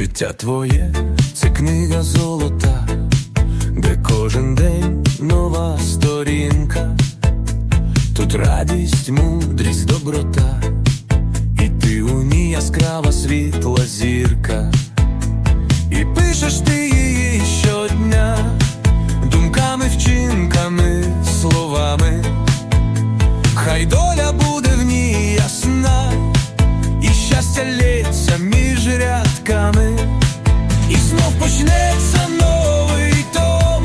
Життя твоє це книга золота, де кожен день нова сторінка, тут радість, мудрість, доброта, і ти у ній яскрава світла зірка, і пишеш ти рядками, і знов почнеться новий том,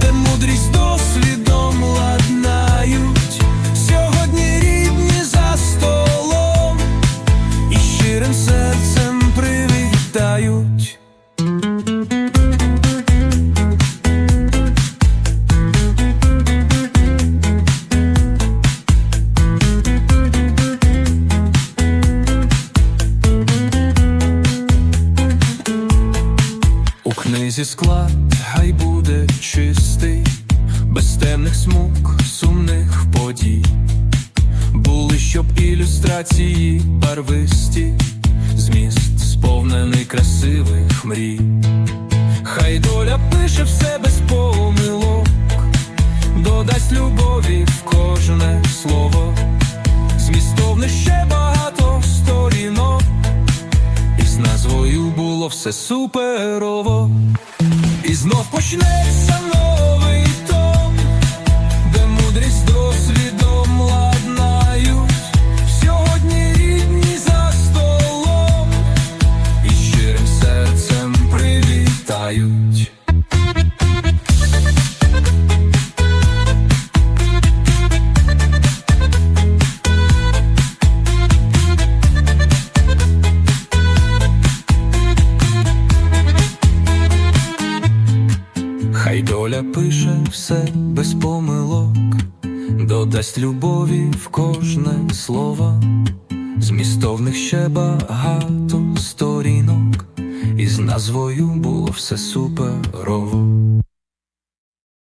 де мудрість досвідом ладнають. Сьогодні рідні за столом і щирим серцем привітають. У книзі склад хай буде чистий, без темних смуг, сумних подій. Були щоб ілюстрації барвисті, зміст сповнений красивих мрій. Хай доля пише все без помилок, додасть любові в кожне слово, змістовне ще багато сторінок. І з назвою було все суперово, і знов почнеться Хай доля пише все без помилок, додасть любові в кожне слово, змістовних ще багато сторінок, і з назвою було все суперово.